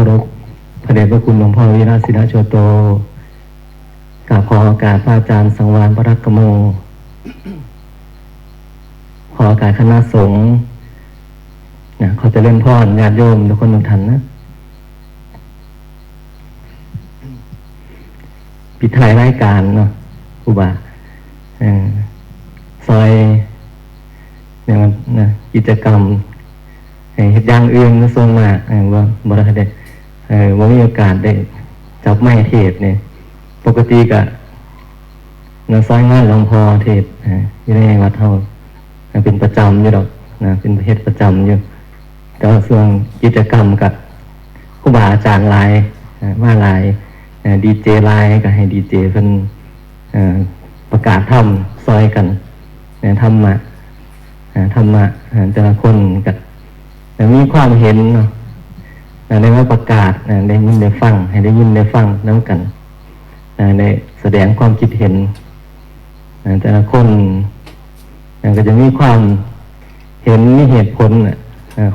ารพพระเดชพระคุณหลวงพ่อวิราศิลาโชโตกราบขอโอกาสพระอาจารย์สังวานพระรักกโม ขอโอกาสคณะสงฆ์นะขอเจะเล่นพ่อญาติโยมทุกคนทุกท่านนะปิดท้ายรายการเนาะครูบาอซอยเนี่ยมันนะกิจกรรมให้เฮ็ดอย่างอื่นก็ส่งมากเออว่าบ่ได้ได้ เออว่ามีโอกาสได้จับไม้เทศเนี่ย ปกติก็นะซอยงานหลวงพ่อเทศอยู่ในวัดเฮาเป็นประจำอยู่ดอกนะเป็นเฮ็ดประจำอยู่แต่ว่าส่วนกิจกรรมกับครูบาอาจารย์หลายอ่ามาหลายดีเจไลน์ก็ให้ดีเจเพิ่นประกาศทำซอยกันนะทำมาทำมาแต่ละคนกับมีความเห็นเนาะ ได้มาประกาศนะได้ยินได้ฟัง ให้ได้ยินได้ฟังน้ำกันนะได้แสดงความคิดเห็นนะแต่ละคนนะก็จะมีความเห็นมีเหตุผลน่ะ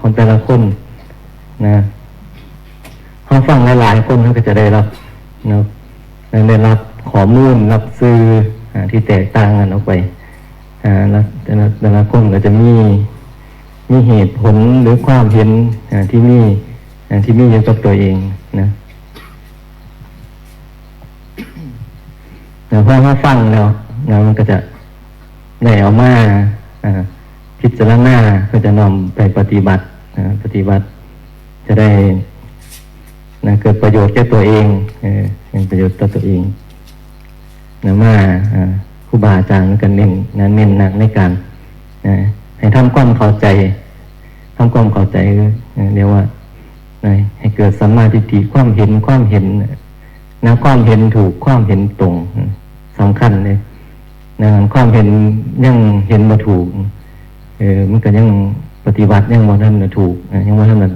นแต่ละคนนะเขาฟังหลายๆคนเขาก็จะได้รับนะได้รับข้อมูลรับซื้ออที่แตกต่างกันออกไปแต่ละแต่ละคนก็จะมีมีเหตุผลหรือความเห็นที่มี ที่มียู่กับตัวเองนะแต่พอมาฟังแล้วนะมันก็จะได้เอามาพิจารณาก็จะนำไปปฏิบัติอ่าปฏิบัติจะได้นะเกิดประโยชน์แก่ตัวเองเออเป็นประโยชน์ต่อตัวเองนะมาครูบาอาจารย์ก็เน้นนะเน้นหนักในการนะให้ทำความเข้าใจทำความเข้าใจเรียกว่า ให้เกิดสัมมาทิฏฐิความเห็นความเห็นนะความเห็นถูกความเห็นตรงสำคัญเลยนะความเห็นยังเห็นมาถูกเออมันก็ยังปฏิบัติยังว่าท่านะถูกยังว่าท่านน่ะ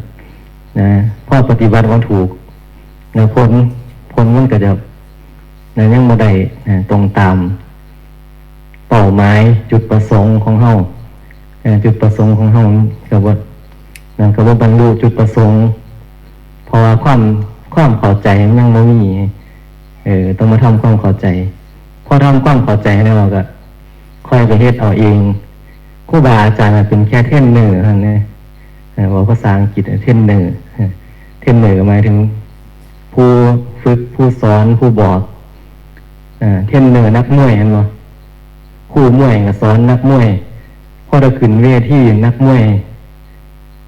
นะพอปฏิบัติว่าถูกนะผลผลมันก็จะนะยังบ่ได้นะตรงตามเป้าหมายจุดประสงค์ของเฮาจุดประสงค์ของเฮาก็ว่านะก็ว่าบรรลุจุดประสงค์ เพราะว่าความความเข้าใจมันยังบ่มีเออต้องมาทำความเข้าใจพอทำความเข้าใจแล้วเราก็ค่อยไปเฮ็ดเอาเองครูบาอาจารย์เป็นแค่เทรนเนอร์นะเนี่ยบอกภาษาอังกฤษเทรนเนอร์เทรนเนอร์หมายถึง ผู้ฝึกผู้สอนผู้บอกเทรนเนอร์นักมวยเห็นบ่ครูมวยก็สอนนักมวยพอเราขึ้นเวทีนักมวย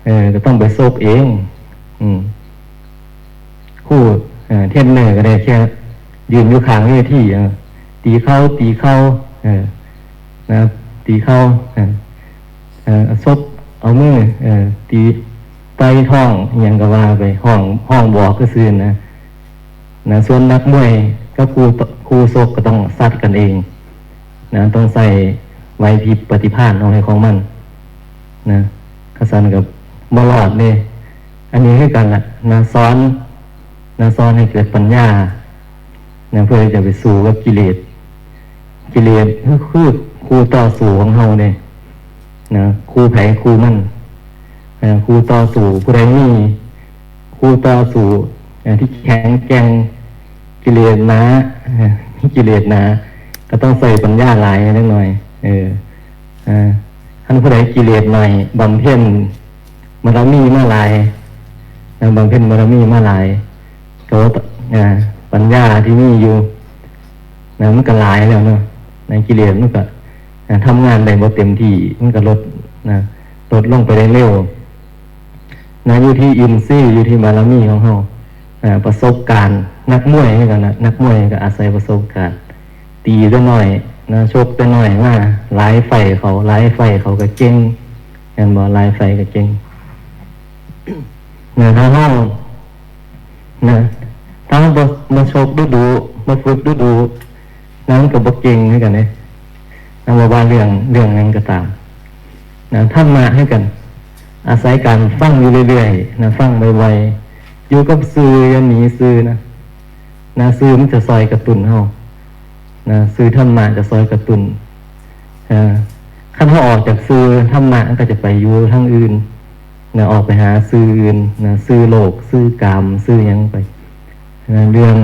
เออก็ต้องไปโซกเอง อืม ครูเทนเนอร์ก็ได้แค่ยืนอยู่ข้างเวทีตีเข้าตีเข้านะตีเข้าซบเอามือเอตีไปท้องอยังกว่าไปห้องห้องบอกก็ซื้อนะนะส่วนนักมวยก็ครูครูซกก็ต้องซัดกันเองนะต้องใส่ไว้พิปฏิภาณเอาให้ของมันนะขสันกับบลอดเนี่ยอันนี้คือกันละนะซ้อน นะซ้อนให้เกิดปัญญานะเพื่อจะไปสู่กับกิเลส กิเลสคือคือครูต่อสู้ของเฮาเนี่ยนะครูไผ่ครูมันนะครูต่อสู้ผู้ใดมีครูต่อสู้นะที่แข็งแกร่งกิเลสหนะที่กิเลสหนะก็ต้องใส่ปัญญาหลายนิดหน่อย เอออ่าท่านผู้ใดกิเลสหน่อยบำเพ็ญบารมีมาหลายนะบำเพ็ญบารมีมาหลาย ก็อ่าปัญญาที่มีอยู่นะมันก็ลายแล้วเนาะในกิเลสมันก็ทำงานได้บ่เต็มที่มันก็ลดนะลดลงไปได้เร็วนะอยู่ที่อินทรีย์อยู่ที่บารมีของเฮาประสบการณ์ นักมวยนี่กันนะนักมวยก็อาศัยประสบการณ์ ตีได้หน่อยนะชกได้หน่อยมาไล่ไฟเขาไล่ไฟเขาก็เก่งเห็นบ่ไล่ไฟก็เก่งนะถ้าเฮานะ ถ้าบ่มาชกดูดูมาฝึกดูดูนั้นก็บ่เก่งให้กันเด้นะว่าว่าเรื่องเรื่องนั้นก็ตามนะทำมาให้กัน อาศัยการฟังอยู่เรื่อยๆนะฟังไวๆอยู่กับซื้อย่าหนีซื้อนะนะซื้อมันจะซอยกระตุนเฮานะซื้อธรรมะจะซอยกระตุนอ่าขั้นเขาออกจากซื้อธรรมะก็จะไปอยู่ทางอื่นนะออกไปหาซื้ออื่นนะซื้อโลก ซื้อกรรมซื้อยังไป นะเรื่อง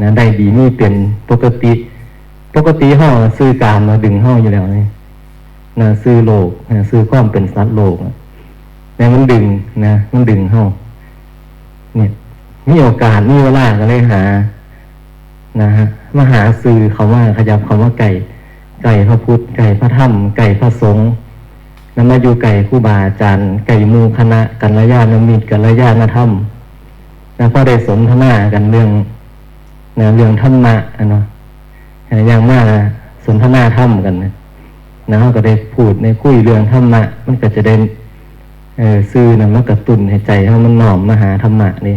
นะได้ดีนี่เป็นปกติ ปกติห้อซื้อกรรมาดึงห้ออยู่แล้วนี่นะซื้อโลกนะซื้อความเป็นสัตว์โลกนะมันดึงนะ มันดึงห้อเนี่ยมีโอกาสมีเวลาก็เลยหา นะฮะมาหาซื้อเขาว่าขยับคำว่าไก่ ไก่พระพุทธไก่พระธรรมไก่พระสงฆ์นำมาอยู่ไก่ครูบาอาจารย์ไก่มูคณะกัลยาณมิตรกัลยาณธรรม แล้วก็ได้สนทนากันเรื่องนะเรื่องธรรมะอะเนาะอย่างมากสนทนาธรรมกันนะนะก็ได้พูดในคุยเรื่องธรรมะ มันก็จะได้เออซื้อนะมันกระตุ้นให้ใจให้มันหน่อมมาหาธรรมะนี่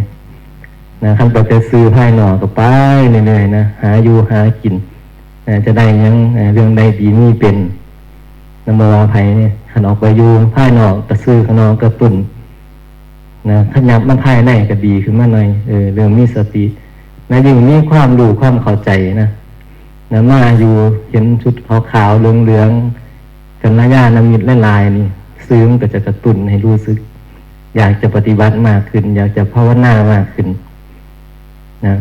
นะขั้นต่อไปซื้อภายหนอกับป้ายเรื่อยๆนะหาอยู่หากินจะได้ยังเรื่องใดดีนี่เป็นนำมว่าภัยเนี่ยขนออกไปอยู่ภายนอกกระซื้อขนอกกระตุนน นะขยับมาภายในก็ดีขึ้นมาหน่อยเออเรื่องมีสตินะยิ่งมีความรู้ความเข้าใจนะนะมาอยู่เห็นชุดขาวขาวเหลืองเหลืองกันระยะน้ำมิดลายนี่ซื้อมันก็จะกระตุนให้รู้สึก อยากจะปฏิบัติมากขึ้น อยากจะภาวนามากขึ้น นะ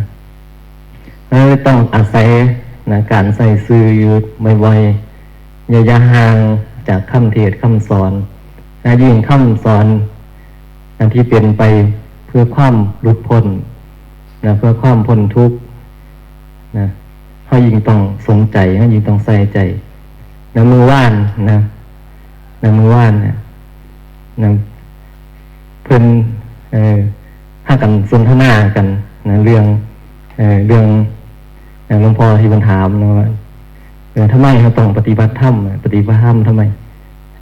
แล้วต้องอาศัยนะการใส่ซื้ออยู่บ่อยๆอย่าอย่าห่างจากคำเทศคำสอนนะยิ่งคำสอน อันที่เป็นไปเพื่อความหลุดพ้นนะเพื่อความพ้นทุกข์นะเขายิงต้องสนใจเขายิงต้องใส่ใจนะมือว่านนะนะมือว่านนะนะเพิ่นเอ่อถ้ากันสนทนากันนะเรื่องเอ่อเรื่องหลวงพ่อที่บรรถามนะว่าเออทำไมเขาต้องปฏิบัติธรรมปฏิบัติธรรมทำไม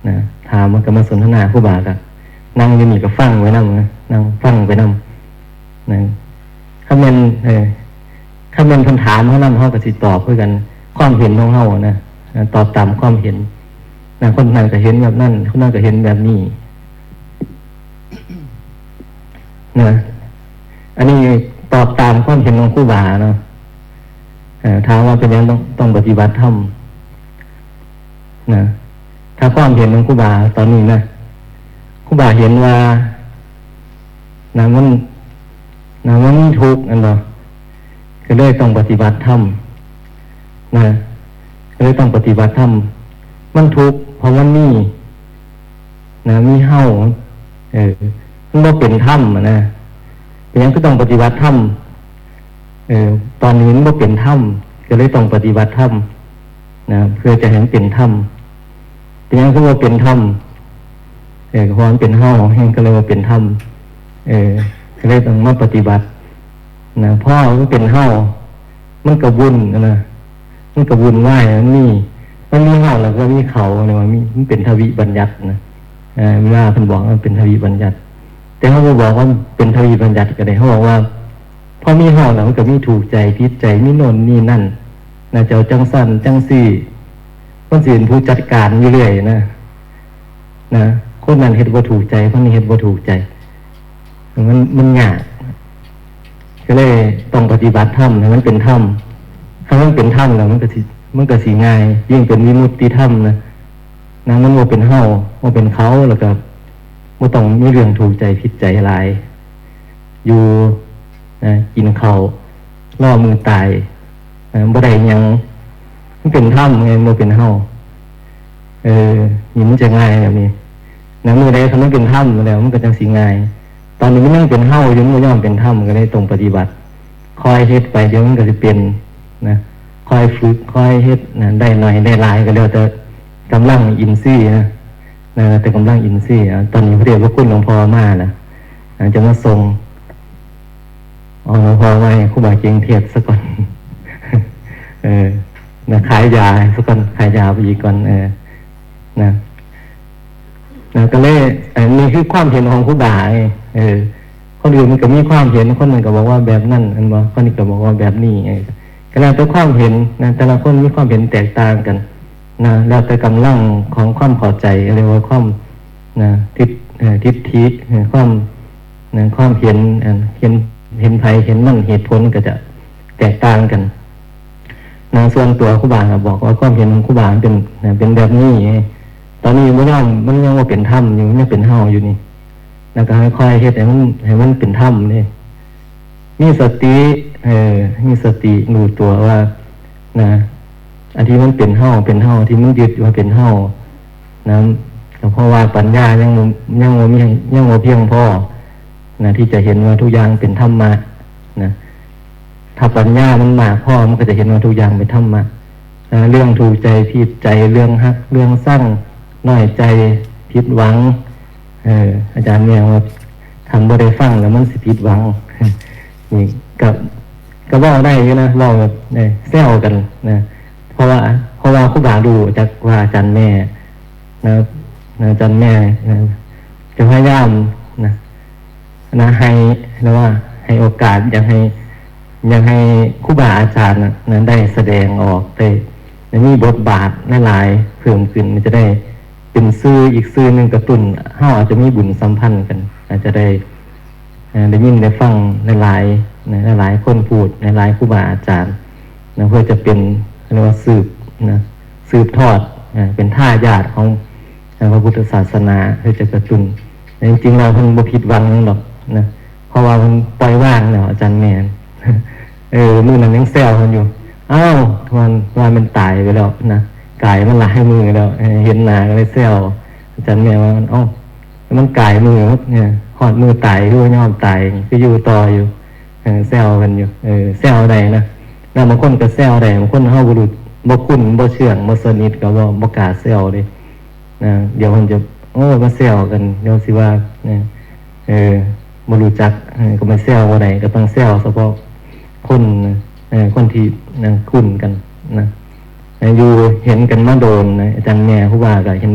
นะถามมันก็มาสนทนาผู้บาก็นั่ นั่งอยืนนี่ก็ฟังไว้นั่งนะนั่งฟังไปนั่งนะถ้ามันเออถ้ามันคำถามเขานั่งเขาก็สิตอบเพื่อกัน ความเห็นของเขานะตอบตามความเห็นนะคนนั้นก็เห็นแบบนั้นคนนั้นก็เห็นแบบนี้นะอันนี้ตอบตามความเห็นของครูบาเนาะถามว่าเป็นยังต้องต้องปฏิบัติธรรมนะถ้าความเห็นของครูบาตอนนี้นะ ครูบาเห็นว่านะมันนะมันทุกข์อันเนาะก็เลยต้องปฏิบัติธรรมนะก็เลยต้องปฏิบัติธรรมมันทุกข์เพราะมันมีนะมีเห่าเออมันบ่เป็นธรรมนะเป็นยังก็ต้องปฏิบัติธรรมเออตอนนี้มันบ่เป็นธรรมก็เลยต้องปฏิบัติธรรมนะเพื่อจะเห็นเป็นธรรมเป็นยังก็ว่าเป็นธรรม เออความเป็นเห่าแห่งก็เลยว่าเป็นธรรมเออก็เลยต้องมาปฏิบัตินะพ่อมันเป็นเห่ามันกระบุญนนะมันกระบุญไหวมันมีมันมีเห่าแล้วก็มีเขาเนี่ยมันมันเป็นทวิบัญญัตินะเออวลาเพิ่นบอกว่าเป็นทวีบัญญัติ แต่เขาบอกว่าเป็นทวีบัญญัติก็ได้เขาบอกว่าพอมีเห่าแล้วมันก็มีถูกใจพิษใจมีนนนี่นั่นนะเจ้าจังสันจังสี่คนสื่นผู้จัดการอยู่เรื่อยนะนะ คนนั้นเห็ดว่าถูกใจคนนี้เห็ดว่าถูกใจ มันมันยากก็เลยต้องปฏิบัติธรรมให้มันเป็นธรรมถ้ามันเป็นธรรมแล้วมันก็สิมันก็สีง่าย ยิ่งเป็นวิมุตติธรรมนะนะมันว่าเป็นเฮาว่าเป็นเขาแล้วก็ว่าต้องมีเรื่องถูกใจผิดใจหลาย อยู่นะกินเขาล่อมือตายบ่ได้ยังมันเป็นถ้ำไงมันเป็นเฮาเออยิ่มันจะง่ายแบบนี้ นะมือใดเขาไม่เป็นถ้ำแล้วมันก็จะสีง่าย ตอนนี้มันยังเป็นเฮาอยู่มันย่อมเป็นถ้ำก็ได้ตรงปฏิบัติ คอยเฮ็ดไปเดี๋ยวมันก็จะเป็นนะคอยฝึกคอยเฮ็ดนะได้หน่อยได้หลายก็แล้วแต่กำลังอินซี่นะนะแต่กำลังอินซี่ตอนนี้พระเดชพระคุณหลวงพ่อมานะจะมาทรงอ๋อหลวงพ่อไว้ครูบาเจงเทียบสักก่อนเออนะขายยาสักก่อนขายยาไปอีกก่อนเออนะ นะก็เลยอันนี้คือความเห็นของครูบาเออคนอื่นมันก็มีความเห็นคนหนึ่งก็บอกว่าแบบนั่นอันว่าคนนี้ก็บอกว่าแบบนี้ไงก็แล้วแต่ความเห็นนะแต่ละคนมีความเห็นแตกต่างกันนะแล้วแต่กำลังของความพอใจเรียกว่าความนะทิศทิศทิความนะความเห็นเห็นเห็นภัยเห็นมั่นเหตุผลก็จะแตกต่างกันนะส่วนตัวคุบาบอกว่าความเห็นของคุบาเป็นเป็นแบบนี้ ตอนนี้มันยังมันยังว่าเป็นถ้ำอยู่ยังเป็นเฮาอยู่นี่แล้วก็ค่อยๆเฮ็ดให้มันให้มันเป็นธรรมนี่มีสติเออมีสติรู้ตัวว่า นะอันที่มันเป็นเฮาเป็นเฮาที่มันยึดว่าเป็นเฮานะแต่เพราะว่าปัญญายังบ่ยังบ่มียังบ่เพียงพอนะที่จะเห็นว่าทุกอย่างเป็นธรรมะนะถ้าปัญญามันมากพอมันก็จะเห็นว่าทุกอย่างเป็นธรรมะนะเรื่องถูกใจผิดใจเรื่องฮัก เรื่องสร้าง น้อยใจผิดหวัง เอออาจารย์เนี่ยว่าทำบ่ได้ฟังแล้วมันสิผิดหวังนี่กับก็ว่าได้อยู่นะเว่าแบบเนี่ยแซวกันนะเพราะว่า เพราะว่าครูบาดูจากว่าอาจารย์แม่นะนะอาจารย์แม่นะจะพยายามนะนะให้นะว่า ให้โอกาสอยากให้อยากให้ครูบาอาจารย์นะนได้แสดงออกได้ได้มีบทบาทหลายๆเพิ่มขึ้นมันจะได้ เป็นซื้ออีกซื้อหนึ่งกระตุนเฮาอาจจะมีบุญสัมพันธ์กัน อาจจะได้ได้ยินได้ฟังหลายๆนหลายคนพูดหลายครูบาอาจารย์นะเพื่อจะเป็นเรียกว่าสืบนะสืบทอดนะเป็นท่ายาทของพระพุทธศาสนาเพื่อจะกระตุ้นจริงๆเราเพิ่งบ่ผิดหวังหรอกนะเพราะว่ามันปล่อยว่างแล้วอาจารย์แมนเออมือนั้นยังแซวกันอยู่อ้าววันวันมันตายไปแล้วนะ กายมันหลายมือแล้วเอเห็นหนาก็เลยแซวอาจารย์แม่ว่ามันอ้ามันกายมือเนี่ยหอดมือตายด้ยยอมตายก็อยู่ต่ออยู่เซวกันอยู่เออแซวใดนะแล้วบางคนก็แซวใดบางคนเฮาบุรุษบ่คุ้นบ่เชื่องบ่สนิทก็บ่บ่กล้าแซวเลยนะเดี๋ยวมันจะโอ้มาแซวกันเดี๋ยวสิว่าเนี่ยเออบ่รู้จักก็มาแซวบ่ได้ก็ต้องแซวเฉพาะคนนะเออคนที่นะคุ้นกันนะ อยู่เห็นกันมาโดนนะอาจารย์แม่ผู้ว่าก็เห็น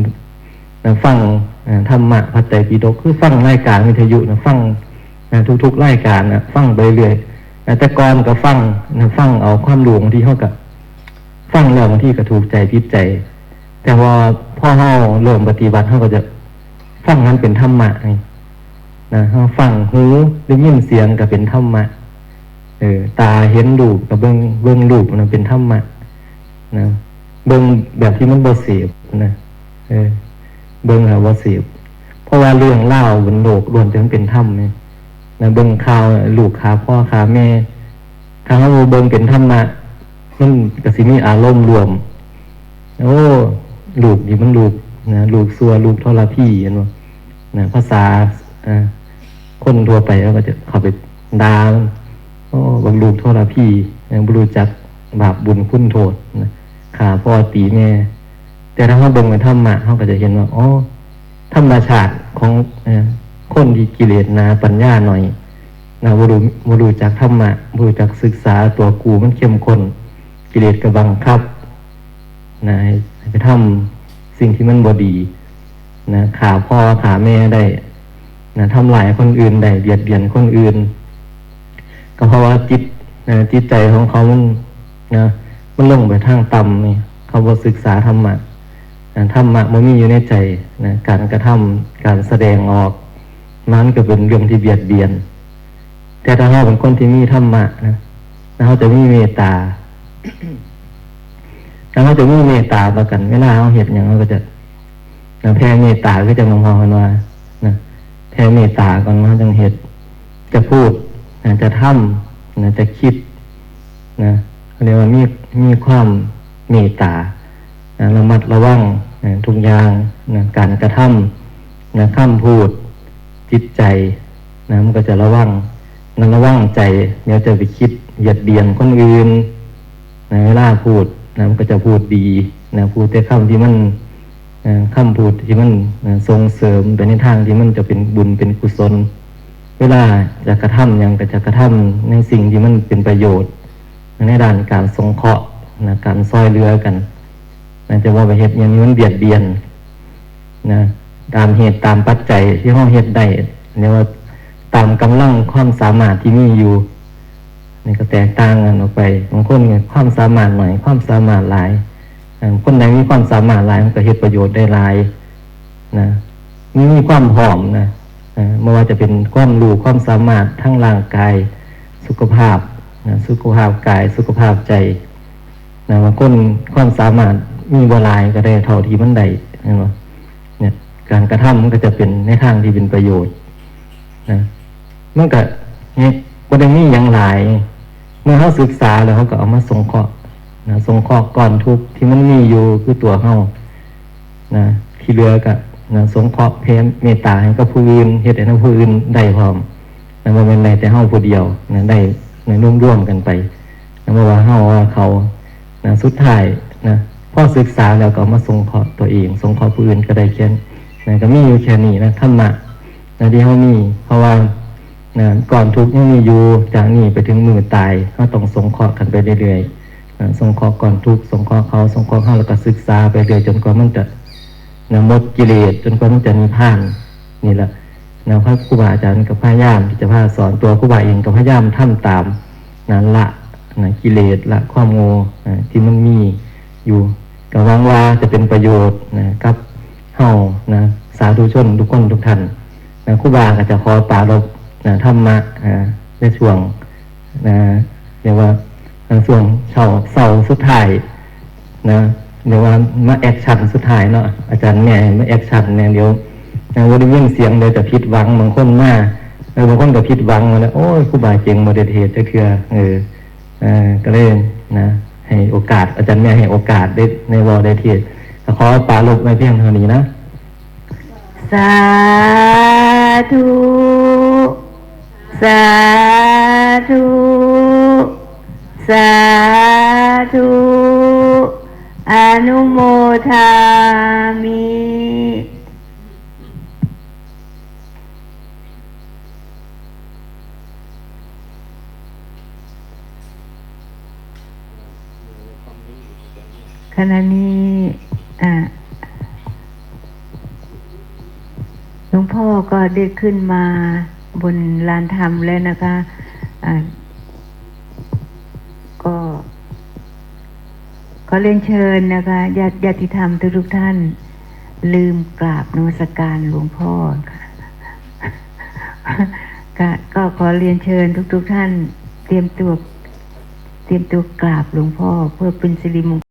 ฟังอ่าธรรมะพระไตรปิฎกคือฟังรายการวิทยุนะฟังนะทุกๆรายการนะฟังไปเรื่อยแต่ก่อนก็ฟังนะฟังเอาความรู้บางที่เขากับ ฟังแล้วบางที่ก็ถูกใจพิดใจ แต่ว่าพ่อเฮาเริ่มปฏิบัติเขาก็จะฟังนั้นเป็นธรรมะไงนะเขาฟังหูได้ยินเสียงก็เป็นธรรมะเออตาเห็นรูปกับเบิ้งเบิ้งรูปนะเป็นธรรมะ นะเบิ้งแบบที่มันบ่เสียบนะเออเบิ้งหาบ่เสียบเพราะว่าเรื่องเล่าบนโลกรวมถึงเป็นธรรมเนี่นะเบิ้งข่าวลูกขาพ่อขาแม่ถ้าเราเบิ้งเป็นธรรมะมันก็สิมีอารมณ์รวม โอ้ลูกนี่มันลูกนะลูกซัวลูกทรพีเห็นบ่นะภาษาอ่าคนทั่วไปก็จะเข้าไปด่าโอ้บำรุงโทษพี่ยังบรูจักบาปบุญคุณโทษนะ ขาพ่อตีแม่ แต่ถ้าเขาเบิ่งในธรรมะเขาก็จะเห็นว่าอ๋อธรรมชาติของคนที่กิเลสนาปัญญาหน่อยนะบรู้บรู้จักธรรมะบรู้จักศึกษาตัวกูมันเข้มข้นกิเลสกระบังคับนะไปทำสิ่งที่มันบดีนะขาพ่อขาแม่ได้นะทำลายคนอื่นได้เบียดเบียนคนอื่น ก็เพราะว่าจิตนะจิตใจของเขามันนะ มันลงไปทางต่ำนี่เขาบ่ศึกษาธรรมะธรรมะมันมีอยู่ในใจนะการกระทำการแสดงออกมันก็เป็นเรื่องที่เบียดเบียน แต่ถ้าเราเป็นคนที่มีธรรมะนะเขาจะมีเมตตาแล้วเขาจะมีเมตตาต่อกันเวลาเขาเห็นอย่างเขาก็จะนะแผ่เมตตาก็จะมองกันว่านะแผ่เมตตาก่อนเขาจังเห็ดจะพูดนะจะทำนะจะคิดนะ เรียกว่ามีมีความเมตตานะระมัดระวังทุกอย่างนะการกระทำนะข้ามพูดจิตใจนะมันก็จะระวังนะระวังใจเดี๋ยจะไปคิดเหยียดเบียนคนอื่นนะเวลาพูดนะมันก็จะพูดดีนะพูดแต่คำที่มันนะคำพูดที่มันส่งเสริมไปในทางที่มันจะเป็นบุญเป็นกุศล เวลาจะกระทำหยังก็จะกระทำในสิ่งที่มันเป็นประโยชน์ ในด้านการสงเคราะห์นะการซอยเรือกันนะจะว่าไปเหตุอย่างนี้มันเบียดเบียนนะตามเหตุตามปัจจัยที่ห้องเหตุได้เรียว่าตามกำลังความสามารถที่มีอยู่นี่ก็แตกต่างกันออกไปบางคนเนี่ยความสามารถหน่อยความสามารถหลายคนไหนมีความสามารถหลายมันก็เหตุประโยชน์ได้หลายนะมีมีความหอมนะไม่ว่าจะเป็นความรู้ความสามารถทั้งร่างกายสุขภาพ นะสุขภาพกายสุขภาพใจนะบางคนความสามารถมีบหลายก็ได้เท่าที่มันได้นะว่าเนี่ย การกระทำมันก็จะเป็นในทางที่เป็นประโยชน์นะมันก็เนี่ยบ่ได้มีหยังหลาย เมื่อเขาศึกษาแล้วเขาก็เอามาสงเคราะห์นะสงเคราะห์ก่อนทุกข์ที่มันมีอยู่คือตัวเฮานะที่เหลือก็นะสงเคราะห์เพมเมตตาให้กับผู้อื่นเฮ็ดให้กับผู้อื่นได้พร้อมนะบ่แม่นได้แต่เฮาผู้เดียวนะได้ นะร่วมกันไปนะบ่ว่าเฮาว่าเขานะสุดท้ายนะพ่อศึกษาแล้วก็เอามาสงเคราะห์ตัวเองสงเคราะห์ผู้อื่นก็ได้แค่นนะก็มีอยู่แค่นี้นะธรรมะนะที่เฮามีเพราะว่านะก่อนทุกข์ยังมีอยู่จากนี้ไปถึงมือตายก็ต้องสงเคราะห์กันไปเรื่อยๆนะสงเคราะห์ก่อนทุกข์สงเคราะห์เขาสงเคราะห์เขาแล้วก็ศึกษาไปเรื่อยจนกว่ามันจะนะหมดกิเลสจนกว่ามันจะนิพพานนี่แหละ นะพระครูบาอาจารย์กับพระยามที่จะพาสอนตัวครูบาเองกับพระยามท่ำตามนั้นละนะกิเลสละความโง่ที่มันมีอยู่ก็หวังว่าจะเป็นประโยชน์นะกับเฮานะสาธุชนทุกคนทุกท่านนะครูบาก็จะขอปารบนะธรรมะในช่วงนะเรียกว่าในช่วงเช้าเสาสุดท้ายนะเรียกว่ามาแอคชั่นสุดท้ายเนาะอาจารย์แม่มาแอคชั่นเนี่ยเดี๋ยว นะว่าได้ยินเสียงเดี๋ยวจะผิดหวังบางคนมาเออบางคนก็ผิดหวังมาแล้วโอ้ยครูบาเก่งโมเดเทศจะคือเออเออก็เลยนะ ให้โอกาสอาจารย์แม่ให้โอกาสได้ในวอได้เทศขอปารบไว้เพียงเท่านี้นะสาธุสาธุสาธุอนุโมทามิ ขณะนี้หลวงพ่อก็ได้ขึ้นมาบนลานธรรมแล้วนะคะอ่าก็ขอเรียนเชิญนะคะญาติญาติธรรมทุกท่าน ลืมกราบนมัสการหลวงพ่อค่ะก็ขอเรียนเชิญทุกๆท่าน เตรียมตัวเตรียมตัวกราบหลวงพ่อเพื่อเป็นสิริมงคล